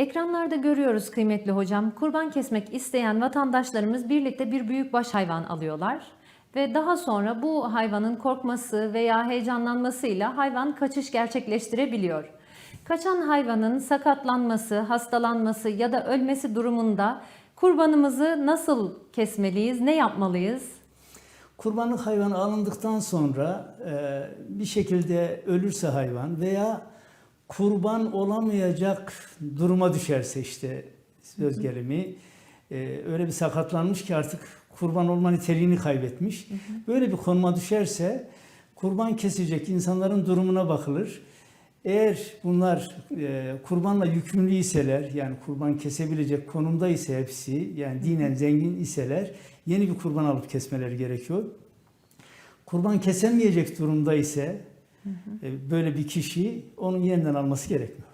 Ekranlarda görüyoruz kıymetli hocam. Kurban kesmek isteyen vatandaşlarımız birlikte bir büyükbaş hayvan alıyorlar. Ve daha sonra bu hayvanın korkması veya heyecanlanmasıyla hayvan kaçış gerçekleştirebiliyor. Kaçan hayvanın sakatlanması, hastalanması ya da ölmesi durumunda kurbanımızı nasıl kesmeliyiz, ne yapmalıyız? Kurbanlık hayvan alındıktan sonra e, bir şekilde ölürse hayvan veya kurban olamayacak duruma düşerse işte söz gelimi e, öyle bir sakatlanmış ki artık kurban olma niteliğini kaybetmiş. Böyle bir konuma düşerse kurban kesecek insanların durumuna bakılır. Eğer bunlar e, kurbanla yükümlü iseler yani kurban kesebilecek konumda ise hepsi yani dinen zengin iseler yeni bir kurban alıp kesmeleri gerekiyor. Kurban kesemeyecek durumda ise e, böyle bir kişi onun yeniden alması gerekmiyor.